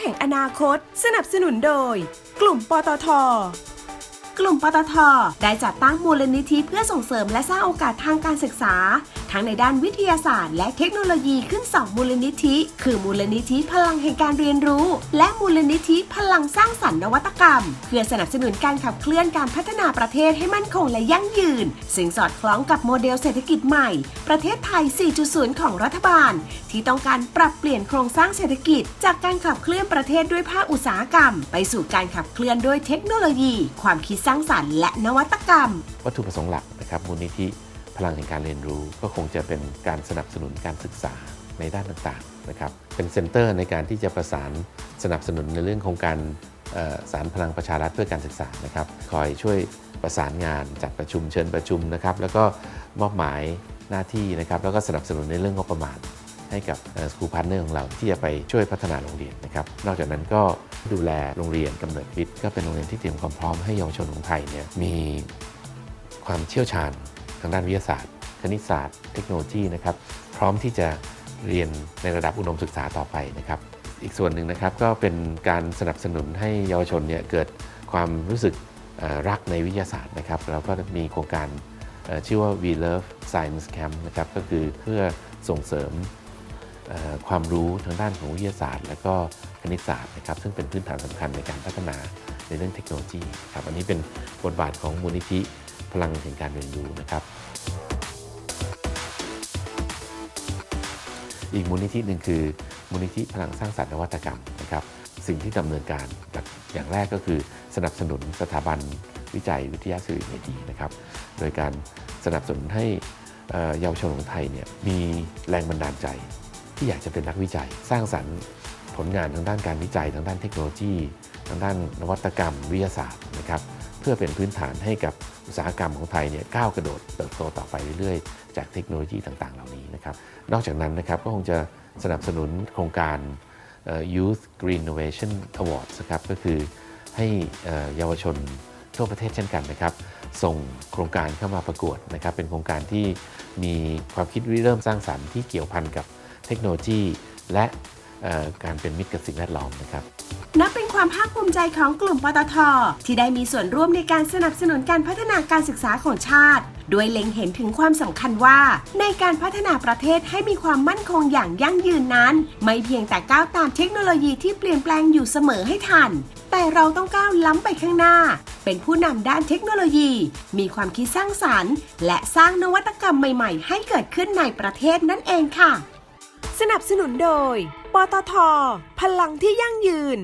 แห่งอนาคต สนับสนุนโดย กลุ่มปตท กลุ่มปตท ได้จัดตั้งมูลนิธิเพื่อส่งเสริมและสร้างโอกาสทางการศึกษา ทั้งในด้านวิทยาศาสตร์ และเทคโนโลยีขึ้น 2 มูลนิธิ คือมูลนิธิพลังแห่งการเรียนรู้ และมูลนิธิพลังสร้างสรรค์นวัตกรรม เพื่อสนับสนุนการขับเคลื่อนการพัฒนาประเทศให้มั่นคงและยั่งยืน ซึ่งสอดคล้องกับโมเดลเศรษฐกิจใหม่ ประเทศไทย 4.0 ของรัฐบาล ที่ต้องการปรับเปลี่ยนโครงสร้างเศรษฐกิจ จากการขับเคลื่อนประเทศด้วยภาคอุตสาหกรรม ไปสู่การขับเคลื่อนด้วยเทคโนโลยี ความคิดสร้างสรรค์และนวัตกรรม วัตถุประสงค์หลักนะครับมูลนิธิ พลังแห่งการเรียนรู้ก็คงจะเป็นการสนับสนุนการศึกษาในด้านต่างๆนะครับเป็นเซ็นเตอร์ในการที่จะประสานสนับสนุนในเรื่องของการสารพลังประชารัฐเพื่อการศึกษานะครับคอยช่วยประสานงานจัดประชุมเชิญประชุมนะครับแล้วก็มอบหมายหน้าที่นะครับแล้วก็สนับสนุนในเรื่องงบประมาณ ให้กับสกูพาร์เนอร์ของเราที่จะไปช่วยพัฒนาโรงเรียนนะครับนอกจากนั้นก็ดูแลโรงเรียนกำเนิดวิทย์ก็เป็นโรงเรียนที่เตรียมความพร้อมให้เยาวชนของไทยเนี่ยมีความเชี่ยวชาญ ทางด้านวิทยาศาสตร์ คณิตศาสตร์ เทคโนโลยีนะครับ พร้อมที่จะเรียนในระดับอุดมศึกษาต่อไปนะครับ อีกส่วนหนึ่งนะครับก็เป็นการสนับสนุนให้เยาวชนเนี่ยเกิดความรู้สึกรักในวิทยาศาสตร์นะครับเราก็มีโครงการชื่อว่า We Love Science Camp นะครับก็คือเพื่อส่งเสริมความรู้ทางด้านของวิทยาศาสตร์ และก็คณิตศาสตร์นะครับซึ่งเป็นพื้นฐานสำคัญในการพัฒนาในเรื่องเทคโนโลยีครับอันนี้เป็นบทบาทของมูลนิธิ พลังแห่งการเรียนรู้นะครับ อีกมูลนิธิหนึ่งคือมูลนิธิพลังสร้างสรรค์นวัตกรรมนะครับ สิ่งที่ดำเนินการจากอย่างแรกก็คือสนับสนุนสถาบันวิจัยวิทยาศิริเมธีนะครับ โดยการสนับสนุนให้เอ่อเยาวชนของไทยเนี่ยมีแรงบันดาลใจ ที่อยากจะเป็นนักวิจัย สร้างสรรค์ผลงานทางด้านการวิจัย ทางด้านเทคโนโลยี ทางด้านนวัตกรรมวิทยาศาสตร์นะครับ เพื่อเป็นพื้นฐานให้กับ อุตสาหกรรมของไทยเนี่ยก้าวกระโดดเติบโตต่อไปเรื่อยๆ จากเทคโนโลยีต่างๆ เหล่านี้นะครับ นอกจากนั้นนะครับก็คงจะสนับสนุนโครงการ Youth Green Innovation Awards นะครับก็คือให้เยาวชนทั่วประเทศเช่นกันนะครับ ส่งโครงการเข้ามาประกวดนะครับ เป็นโครงการที่มีความคิดริเริ่มสร้างสรรค์ที่เกี่ยวพันกับเทคโนโลยี และ การเป็นมิตรกับสิ่งแวดล้อมนะครับนับเป็นความภาคภูมิใจของกลุ่มปตท ที่ได้มีส่วนร่วมในการสนับสนุนการพัฒนาการศึกษาของชาติโดยเล็งเห็นถึงความสำคัญว่า ในการพัฒนาประเทศให้มีความมั่นคงอย่างยั่งยืนนั้น ไม่เพียงแต่ก้าวตามเทคโนโลยีที่เปลี่ยนแปลงอยู่เสมอให้ทัน แต่เราต้องก้าวล้ำไปข้างหน้า เป็นผู้นำด้านเทคโนโลยี มีความคิดสร้างสรรค์ และสร้างนวัตกรรมใหม่ ๆ ให้เกิดขึ้นในประเทศนั่นเองค่ะ สนับสนุนโดย ปตท พลังที่ยั่งยืน